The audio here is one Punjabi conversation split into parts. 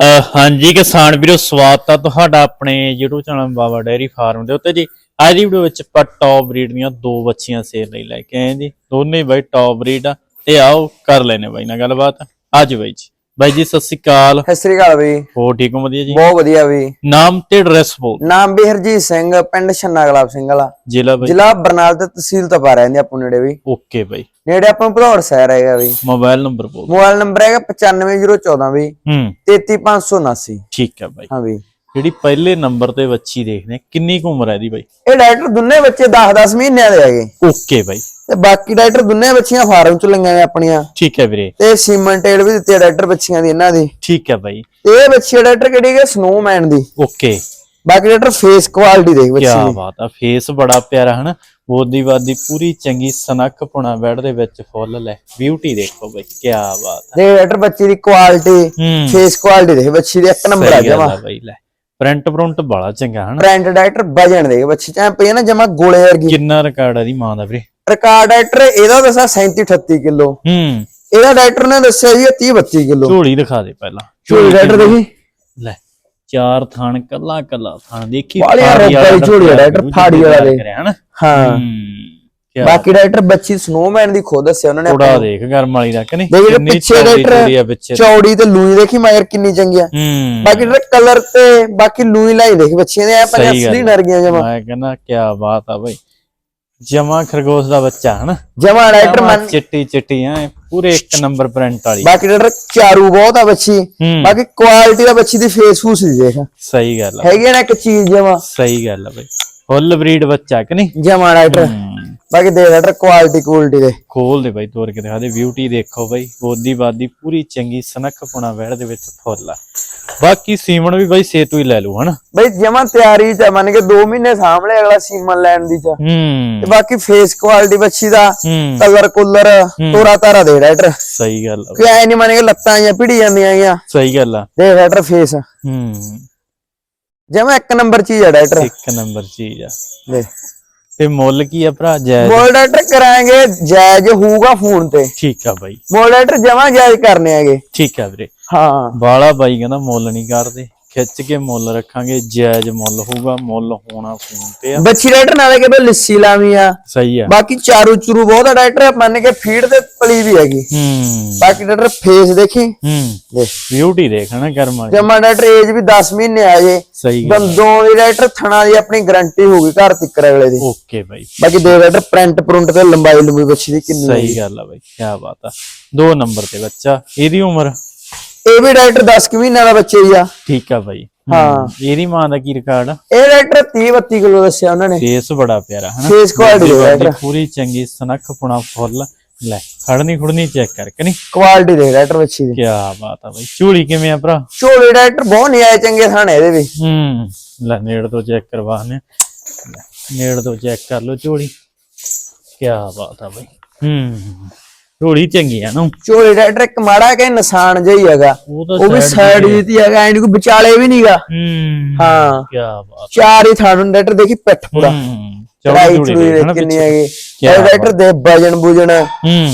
ਅਹ ਹਾਂਜੀ, ਕਿਸਾਨ ਵੀਰੋ, ਸਵਾਗਤ ਆ ਤੁਹਾਡਾ ਆਪਣੇ YouTube channel Baba dairy farm ਦੇ ਉੱਤੇ ਜੀ। ਅੱਜ ਦੀ ਵੀਡੀਓ ਵਿੱਚ ਆਪਾਂ ਟੌਪ ਬਰੀਡ ਦੀਆਂ ਦੋ ਬੱਚੀਆਂ ਸੇਲ ਲਈ ਲੈ ਕੇ ਆਏ ਜੀ। ਦੋਨੇ ਬਾਈ ਟੌਪ ਬਰੀਡ ਆ। ਤੇ ਆਓ ਕਰ ਲੈਨੇ ਬਾਈ ਨਾਲ ਗੱਲਬਾਤ। ਅੱਜ ਬਾਈ ਜੀ। ਬਾਈ ਜੀ ਸਤਿ ਸ਼੍ਰੀ ਅਕਾਲ। ਸਤਿ ਸ੍ਰੀ ਅਕਾਲ ਬਈ ਹੋ ਠੀਕ ਹੋ ਵਧੀਆ ਜੀ? ਬਹੁਤ ਵਧੀਆ ਬਈ ਨਾਮ ਤੇ ਐਡਰੈਸ ਬੋਲ। ਨਾਮ ਵੀ ਹਰਜੀਤ ਸਿੰਘ ਪਿੰਡ ਛੰਨਾ ਗੁਲਾਬ ਸਿੰਘ ਵਾਲਾ। ਜ਼ਿਲ੍ਹਾ ਬਾਈ। ਜ਼ਿਲ੍ਹਾ ਬਰਨਾਲ ਤੇ ਤਹਿਸੀਲ ਤੋਂ ਪਾ ਰਹਿੰਦੇ ਆਪਾਂ ਨੇੜੇ ਵੀ। ਓਕੇ ਬਾਈ। ਨੇੜੇ ਆਪਾਂ ਨੂੰ ਭਦੌੜ ਸ਼ਹਿਰ ਹੈਗਾ ਬਈ ਮੋਬਾਈਲ ਨੰਬਰ ਬੋਲ। ਮੋਬਾਈਲ ਨੰਬਰ ਹੈਗਾ 95014 ਬਈ ਹੂੰ। 33579 ਠੀਕ ਹੈ ਬਾਈ। ਹਾਂ ਬਈ ਜਿਹੜੀ ਪਹਿਲੇ ਨੰਬਰ ਤੇ ਬੱਚੀ ਦੇਖਦੇ ਕਿੰਨੀ ਕੁ ਉਮਰ ਹੈ ਦੀ ਬਾਈ? ਇਹ ਡਾਕਟਰ ਦੁੰਨੇ ਬੱਚੇ 10-10 ਮਹੀਨਿਆਂ ਦੇ ਹੈਗੇ। ਓਕੇ ਬਾਈ। ਤੇ ਬਾਕੀ ਡਾਕਟਰ ਦੁੰਨੇ ਬੱਚੀਆਂ ਫਾਰਮ ਚ ਲਈਆਂ ਨੇ ਆਪਣੀਆਂ। ਠੀਕ ਹੈ ਵੀਰੇ। ਤੇ ਸੀਮਨ ਟੇਲ ਵੀ ਦਿੱਤੀ ਡਾਕਟਰ ਬੱਚੀਆਂ ਦੀ ਇਹਨਾਂ ਦੀ। ਠੀਕ ਹੈ ਬਾਈ। ਇਹ ਬੱਚੀ ਡਾਕਟਰ ਕਿਹੜੀ ਹੈ ਸਨੋਮੈਨ ਦੀ। ਓਕੇ। ਬਾਕੀ ਡਾਕਟਰ ਫੇਸ ਕੁਆਲਿਟੀ ਦੇਖ ਬੱਚੀ ਦੀ। ਬਾਤ ਆ ਫੇਸ ਬੜਾ ਪਿਆਰਾ ਹਨ। ਬੋਦੀ ਬਾਦੀ ਪੂਰੀ ਚੰਗੀ ਸਨੱਖ ਪੁਣਾ ਬੈਡ ਦੇ ਵਿੱਚ ਫੁੱਲ ਲੈ। ਬਿਊਟੀ ਦੇਖੋ ਬਈ ਕਿਆ ਬਾਤ ਦੇਖ ਡਾਕਟਰ ਬੱਚੀ ਦੀ ਕੁਆਲਿਟੀ ਹੂੰ। ਫੇਸ ਕੁਆਲਿਟੀ ਦੇਖ ਬੱਚੀ ਦੀ ਇੱਕ ਨੰਬਰ ਆ ਜਾਵਾ ਬਈ ਲੈ। ਪ੍ਰਿੰਟ ਪ੍ਰਿੰਟ ਬੜਾ ਚੰਗਾ ਹਨ। ਬ੍ਰਾਂਡ ਡਾਇਰੈਕਟਰ ਵਜਣ ਦੇ ਬੱਚੀ ਚਾਹ ਪਈ ਨਾ ਜਮਾ ਗੋਲੇ ਵਰਗੀ। ਕਿੰਨਾ ਰਿਕਾਰਡ ਆ ਦੀ ਮਾਂ ਦਾ ਵੀਰੇ। ਰਿਕਾਰਡ ਡਾਇਰੈਕਟਰ ਇਹਦਾ ਦੱਸਿਆ 37 38 ਕਿਲੋ। ਹੂੰ। ਇਹਦਾ ਡਾਇਰੈਕਟਰ ਨੇ ਦੱਸਿਆ ਜੀ 30 32 ਕਿਲੋ। ਝੋਲੀ ਦਿਖਾ ਦੇ ਪਹਿਲਾਂ। ਝੋਲੀ ਡਾਇਰੈਕਟਰ ਦੇਖੀ। ਲੈ ਚਾਰ ਥਣ ਕੱਲਾ ਕੱਲਾ ਥਣ ਦੇਖੀ ਵਾਲੀਆਂ ਫਾੜੀ ਰੋਪਾ ਦੀ ਝੋਲੀ ਡਾਕਟਰ, ਫਾੜੀ ਵਾਲਾ ਦੇ। ਹਾਂ। ਬਾਕੀ ਡਾਇਰੈਕਟਰ ਬੱਚੀ ਸਨੋਮੈਨ ਦੀ ਖੁਦ ਦੱਸਿਆ ਉਹਨਾਂ ਨੇ ਥੋੜਾ। ਦੇਖ ਗਰਮ ਵਾਲੀ ਦਾ ਕਿ ਨਹੀਂ? ਦੇਖ ਪਿੱਛੇ ਡਾਕਟਰ ਚੌੜੀ ਤੇ ਲੂਈ ਦੇਖੀ ਮਗਰ ਕਿੰਨੀ ਚੰਗੀ ਆ। ਬਾਕੀ ਡਾਇਰੈਕਟਰ ਕਲਰ ਤੇ ਬਾਕੀ ਲੂਈ ਲਾਈ ਦੇਖ ਬੱਚੀਆਂ ਦੇ ਆ ਗੱਲ ਅਸਲੀ ਆ। ਨਰਗੀਆਂ ਜਮਾ। ਮੈਂ ਕਹਿੰਦਾ ਕੀ ਬਾਤ ਆ ਬਈ। ਜਮਾ ਖਰਗੋਸ਼ ਦਾ ਬੱਚਾ ਹਨਾ? ਜਮਾ ਜਮਾਂ ਮੰਨ ਚਿੱਟੀ ਚਿੱਟੀ ਐ ਪੂਰੇ ਇੱਕ ਨੰਬਰ ਪ੍ਰਿੰਟ ਵਾਲੀ। ਬਾਕੀ ਡਾਇਰੈਕਟਰ ਚਾਰੂ ਬਹੁਤ ਆ ਬੱਚੀ ਹੂੰ। ਬਾਕੀ ਕੁਆਲਿਟੀ ਦਾ ਬੱਚੀ ਦੀ ਫੇਸ ਫੂਸ ਦੀ ਦੇਖ। ਸਹੀ ਗੱਲ ਆ। ਹੈਗੀ ਆ ਨਾ ਇੱਕ ਚੀਜ਼ ਜਮਾ। ਸਹੀ ਗੱਲ ਆ ਬਈ। ਫੁੱਲ ਬਰੀਡ ਬੱਚਾ ਕਿ ਨਹੀਂ? ਜਮਾ ਹੂੰ। ਬਾਕੀ ਦੇ ਡਾਇਰੈਕਟਰ ਕੁਆਲਿਟੀ ਕੁਆਲਿਟੀ ਦੇ। ਖੋਲ ਦੇ ਬਾਈ ਤੋਰ ਕੇ ਦਿਖਾ ਦੇ ਬਿਊਟੀ ਦੇਖੋ ਬਾਈ। ਬੋਦੀ ਬਾਦੀ ਪੂਰੀ ਚੰਗੀ ਸਨਖ ਪੁਣਾ ਵਹਿੜ ਦੇ ਵਿੱਚ ਫੁੱਲ ਆ। ਬਾਕੀ ਸੀਮਣ ਵੀ ਬਾਈ ਸੇਤੂ ਹੀ ਲੈ ਲੂ ਹਨਾ? ਬਈ ਜਮਾ ਤਿਆਰੀ ਚ ਮੰਨ ਕੇ 2 ਮਹੀਨੇ ਸਾਹਮਣੇ ਅਗਲਾ ਸੀਮਨ ਲੈਣ ਦੀ ਚ ਹੂੰ। ਤੇ ਬਾਕੀ ਫੇਸ ਕੁਆਲਿਟੀ ਬੱਚੀ ਦਾ ਕਲਰ ਕੁਲਰ ਤੋਰਾ ਤਾਰਾ ਦੇ ਡਾਇਰੈਕਟਰ ਸਹੀ ਗੱਲ ਆ ਕਿ ਐ ਨਹੀਂ ਮੰਨ ਕੇ ਲੱਤਾਂ ਜਾਂ ਭਿੜੀ ਜਾਂਦੀਆਂ ਆ ਸਹੀ ਗੱਲ ਆ। ਦੇ ਡਾਇਰੈਕਟਰ ਫੇਸ ਹੂੰ। ਜਮਾ ਇੱਕ ਨੰਬਰ ਚੀਜ਼ ਆ ਡਾਇਰੈਕਟਰ ਇੱਕ ਨੰਬਰ ਚੀਜ਼ ਆ। ਦੇ ਤੇ ਮੁੱਲ ਕੀ ਆ ਭਰਾ? ਜਾਇਜ਼? ਮੋਲ ਡਾਇਰੈਕਟਰ ਕਰਾਂਗੇ ਜਾਇਜ਼ ਹੋਊਗਾ ਫੋਨ ਤੇ। ਠੀਕ ਆ ਬਾਈ। ਮੋਲ ਡਾਇਰੈਕਟਰ ਜਮਾ ਜਾਇਜ਼ ਕਰਨੇ ਹੈਗੇ। ਠੀਕ ਆ ਵੀਰੇ। ਹਾਂ। ਬਾਲਾ ਬਾਈ ਕਹਿੰਦਾ ਮੁੱਲ ਨਹੀਂ ਕਰਦੇ। ਖਿੱਚ ਕੇ ਮੁੱਲ ਰੱਖਾਂਗੇ ਜਾਇਜ਼ ਮੁੱਲ ਹੋਊਗਾ ਮੁੱਲ ਹੋਣਾ ਫੋਨ ਤੇ ਆ। ਬੱਚੀ ਡਾਇਰੈਕਟਰ ਨਾਲੇ ਕਿ ਬਈ ਲੱਸੀ ਲਾਵੀ ਆ। ਸਹੀ ਆ। ਬਾਕੀ ਚਾਰੂ ਚੂਰੂ ਬਹੁਤ ਆ ਡਾਇਰੈਕਟਰ ਮੰਨ ਕੇ ਫੀਡ ਤੇ ਪਲੀ ਵੀ ਹੈਗੀ। ਹੂੰ। ਬਾਕੀ ਡਾਇਰੈਕਟਰ ਫੇਸ ਦੇਖੀ। ਹੂੰ। ਦੇਖ। ਬਿਊਟੀ ਦੇਖਣਾ ਕਰਮ ਜਮਾ ਡਾਇਰੈਕਟਰ ਏਜ ਵੀ 10 ਮਹੀਨੇ ਆ ਜੇ। ਸਹੀ ਦੰਦੋਂ ਦੀ ਡਾਇਰੈਕਟਰ ਥਣਾ ਦੀ ਆਪਣੀ ਗਾਰੰਟੀ ਹੋਊਗੀ ਘਰ ਤੱਕ ਅਗਲੇ ਦੀ। ਓਕੇ ਬਾਈ। ਬਾਕੀ ਦੇ ਡਾਇਰੈਕਟਰ ਪ੍ਰਿੰਟ ਪ੍ਰਿੰਟ ਤੇ ਲੰਬਾਈ ਲੰਬੀ ਬੱਚੀ ਦੀ ਕਿੰਨੀ ਸਹੀ ਗੱਲ ਆ ਬਾਈ ਕੀ ਬਾਤ ਆ। ਦੋ ਨੰਬਰ ਤੇ ਬੱਚਾ ਇਹਦੀ ਉਮਰ? ਇਹ ਵੀ ਡਾਇਰੈਕਟਰ 10 ਕੁ ਮਹੀਨਿਆਂ ਦਾ ਬੱਚਾ ਹੀ ਆ। ਠੀਕ ਆ ਬਾਈ। ਹੂੰ। ਇਹਦੀ ਮਾਂ ਦਾ ਕੀ ਰਿਕਾਰਡ? ਆ ਇਹ ਡਾਇਰੈਕਟਰ 30 32 ਕਿਲੋ ਦੱਸਿਆ ਉਹਨਾਂ ਨੇ। ਫੇਸ ਬੜਾ ਪਿਆਰਾ ਹਨਾ? ਹੈ ਬਾਡੀ ਇਹਦਾ। ਪੂਰੀ ਚੰਗੀ ਸਨਖ ਪੁਣਾ ਫੁੱਲ। ਲੈ ਖੜਨੀ ਖੁੜਨੀ ਚੈੱਕ ਕਰਕੇ ਨਹੀਂ? ਕੁਆਲਿਟੀ ਦੇ ਡਾਇਰੈਕਟਰ ਬੱਚੀ ਦੀ। ਕੀ ਬਾਤ ਆ ਬਾਈ। ਚੂੜੀ ਕਿਵੇਂ ਆ ਭਰਾ? ਝੋਲੇ ਡਾਇਰੈਕਟਰ ਬਹੁਤ ਨਿਆਏ ਚੰਗੇ ਥਾਣੇ ਇਹਦੇ ਵੀ। ਹੂੰ ਲੈ ਨੇੜ ਤੋਂ ਚੈੱਕ ਕਰਵਾਨੇ ਲੈ ਨੇੜ ਤੋਂ ਚੈੱਕ ਕਰ ਲਓ ਝੋਲੀ। ਕੀ ਬਾਤ ਆ ਬਾਈ। ਹੂੰ। ਝੋਲੀ ਚੰਗੀ ਆ ਨਾ। ਝੋਲੇ ਡਾਇਰੈਕਟਰ ਇੱਕ ਮਾੜਾ ਕਿ ਨਿਸ਼ਾਨ ਜਿਹਾ ਹੀ ਹੈਗਾ। ਉਹ ਵੀ ਸਾਈਡ ਦੀ ਹੈਗਾ ਐਂ ਨੀ ਕੋਈ ਵਿਚਾਲੇ ਵੀ ਨਹੀਂਗਾ ਹੂੰ ਕੀ ਬਾਤ ਚਾਰ ਹੀ ਥਾਂ ਨੂੰ ਡਾਇਰੈਕਟਰ ਦੇਖੀ ਪਿੱਠ ਪੂਰਾ। ਚੜਾਈ ਦੇਖ ਕਿੰਨੀ। ਹੈਗੀ। ਇਹ ਡਾਇਰੈਕਟਰ ਦੇ ਵਜਨ ਬੁਜਣ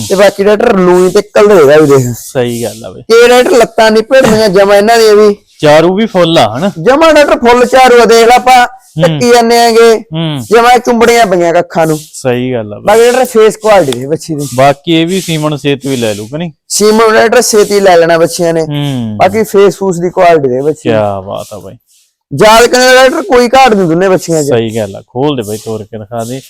ਤੇ ਬਾਕੀ ਡਾਇਰੈਕਟਰ ਲੂਈ ਤੇ ਕਲ ਦੇਗਾ ਵੀ ਦੇਖ। ਸਹੀ ਗੱਲ ਆ ਬਈ। ਇਹ ਡਾਇਰੈਕਟਰ ਲੱਤਾਂ ਨਹੀਂ ਭਿੜਦੀਆਂ ਜਮਾ ਇਹਨਾਂ ਦੀਆਂ ਵੀ। ਚਾਰੂ ਵੀ ਫੁੱਲ ਆ ਹਨਾ? ਜਮਾ ਡਾਇਰੈਕਟਰ ਫੁੱਲ ਚਾਰੂ ਆ, ਦੇਖ ਲਾ ਆਪਾਂ ਟੱਕੀ ਜਾਂਦੇ ਆਂਗੇ। ਹੂੰ। ਜਮਾ ਚੁੰਬੜੀਆਂ ਪਈਆਂ ਕੱਖਾਂ ਨੂੰ। ਸਹੀ ਗੱਲ ਆ ਬਈ। ਬਾਕੀ ਡਾਇਰੈਕਟਰ ਫੇਸ ਕੁਆਲਿਟੀ ਦੇ ਬੱਚੀ ਦੀ। ਬਾਕੀ ਇਹ ਵੀ ਸੀਮਨ ਸੇਤ ਵੀ ਲੈ ਲੂ ਕਿ ਨਹੀਂ? ਸੀਮਨ ਡਾਇਰੈਕਟਰ ਛੇਤੀ ਲੈ ਲੈਣਾ ਬੱਚਿਆਂ ਨੇ। ਹੂੰ। ਬਾਕੀ ਫੇਸ ਫੂਸ ਦੀ ਕੁਆਲਿਟੀ ਦੇ ਬੱਚੇ ਕੀ ਬਾਤ ਆ ਬਈ। ਜਾਲ ਕਨੇ ਡਾਇਰੈਕਟਰ ਕੋਈ ਘਾਟ ਨਹੀਂ ਦੁੰਨੇ ਬੱਚੀਆਂ 'ਚ। ਸਹੀ ਗੱਲ ਆ ਖੋਲ ਦੇ ਬਾਈ ਤੋੜ ਕੇ ਦਿਖਾ ਦੇ।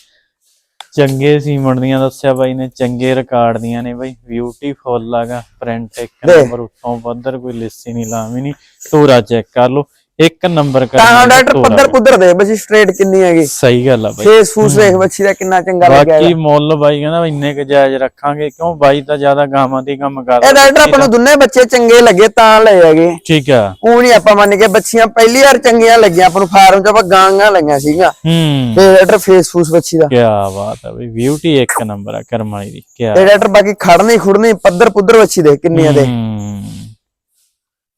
ਚੰਗੇ ਸੀਮਣ ਦੀਆਂ ਦੱਸਿਆ ਬਾਈ ਨੇ ਚੰਗੇ ਰਿਕਾਰਡ ਦੀਆਂ ਨੇ ਬਾਈ। ਬਿਊਟੀਫੁੱਲ ਆਗਾ ਪ੍ਰਿੰਟ ਇੱਕ। ਨੰਬਰ ਉੱਤੋਂ ਪੱਧਰ ਕੋਈ ਲਿੱਸੀ ਨਹੀਂ ਲਾਵੀ ਨਹੀਂ ਤੋਰਾ ਚੈੱਕ ਕਰ ਲਓ। ਇੱਕ ਨੰਬਰ ਕਰ ਤਾਂ ਡਾਇਰੈਕਟਰ ਪੱਧਰ ਪੁੱਧਰ ਦੇ ਬੱਚੀ ਸਟ੍ਰੇਟ ਕਿੰਨੀ ਹੈਗੀ? ਸਹੀ ਗੱਲ ਆ ਬਾਈ। ਫੇਸ ਫੂਸ ਦੇਖ ਬੱਚੀ ਦਾ ਕਿੰਨਾ ਚੰਗਾ ਲੱਗਿਆ ਬਾਕੀ ਮੁੱਲ ਬਾਈ ਕਹਿੰਦਾ ਇੰਨੇ ਕੁ ਜਾਇਜ਼ ਰੱਖਾਂਗੇ ਕਿਉਂ ਬਾਈ ਤਾਂ ਜ਼ਿਆਦਾ ਗਾਵਾਂ ਦੀ ਕੰਮ ਇਹ ਕਰਦਾ ਡਾਇਰੈਕਟਰ ਆਪਾਂ ਨੂੰ ਦੁੰਨੇ ਬੱਚੇ ਚੰਗੇ ਲੱਗੇ ਤਾਂ ਲਏ ਹੈਗੇ। ਠੀਕ ਆ। ਉਹ ਨਹੀਂ ਆਪਾਂ ਮੰਨ ਕੇ ਬੱਚੀਆਂ ਪਹਿਲੀ ਵਾਰ ਚੰਗੀਆਂ ਲੱਗੀਆਂ ਆਪਾਂ ਨੂੰ ਫਾਰਮ 'ਚ ਆਪਾਂ ਗਾਂਗਾ ਲਈਆਂ ਸੀਗਾ ਹੂੰ। ਤੇ ਡਾਇਰੈਕਟਰ ਫੇਸ ਫੂਸ ਬੱਚੀ ਦਾ। ਕੀ ਬਾਤ ਆ ਬਈ ਬਿਊਟੀ ਇੱਕ ਨੰਬਰ ਆ ਕਰਮ ਵਾਲੀ ਦੀ ਕੀ ਤੇ ਡਾਇਰੈਕਟਰ ਬਾਕੀ ਖੜਨੀ ਖੁੜਨੀ ਪੱਧਰ ਪੁੱਧਰ ਬੱਚੀ ਦੇ ਕਿੰਨੀਆਂ ਦੇ।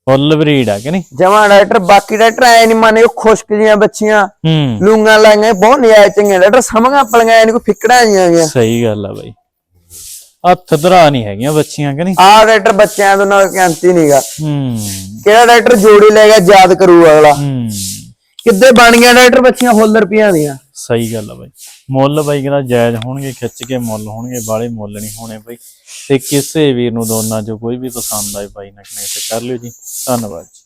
ਫੁੱਲ ਬਰੀਡ ਆ ਕਿ ਨਹੀਂ? ਜਮਾ ਡਾਇਰੈਕਟਰ ਬਾਕੀ ਡਾਇਰੈਕਟਰ ਐ ਨਹੀਂ ਮੰਨੇ ਉਹ ਖੁਸ਼ਕ ਜੀਆਂ ਬੱਚੀਆਂ ਹੂੰ। ਲੂੰਗਾ ਲਾਈਆਂ ਬਹੁਤ ਨਿਆਏ ਚੰਗੇ ਡਾਇਰੈਕਟਰ ਸਮਝਾਂ ਪਲੀਆਂ ਕੋਈ ਫਿਕੜਾਂ ਜੀਆਂ ਗਈਆਂ ਸਹੀ ਗੱਲ ਆ ਬਾਈ। ਹੱਥ ਧਰਾ ਨਹੀਂ ਹੈਗੀਆਂ ਬੱਚੀਆਂ ਕਿ ਨਹੀਂ? ਆਹ ਟਰੈਕਟਰ ਬੱਚਿਆਂ ਤੋਂ ਨਾਲ ਕੈਂਤੀ ਨਹੀਂਗਾ ਹੂੰ। ਕਿਹੜਾ ਟਰੈਕਟਰ ਜੋੜੀ ਲੈ ਗਿਆ ਯਾਦ ਕਰੂ ਅਗਲਾ। ਹੂੰ। ਕਿੱਦੇ ਬਣ ਗਿਆ ਟਰੈਕਟਰ ਬੱਚੀਆਂ ਫੁੱਲ ਰੁਪਈਆਂ ਦੀਆਂ। ਸਹੀ ਗੱਲ ਆ ਬਾਈ। ਮੁੱਲ ਬਾਈ ਕਹਿੰਦਾ ਜਾਇਜ਼ ਹੋਣਗੇ, ਖਿੱਚ ਕੇ ਮੁੱਲ ਹੋਣਗੇ ਬਾਲੇ ਮੁੱਲ ਨਹੀਂ ਹੋਣੇ ਬਾਈ। ਤੇ ਕਿਸੇ ਵੀਰ ਨੂੰ ਦੋਨਾਂ ਚੋਂ ਕੋਈ ਵੀ ਪਸੰਦ ਆਏ ਬਾਈ ਨਾਲ ਕਨੈਕਟ ਕਰ ਲਿਓ ਜੀ। ਧੰਨਵਾਦ ਜੀ।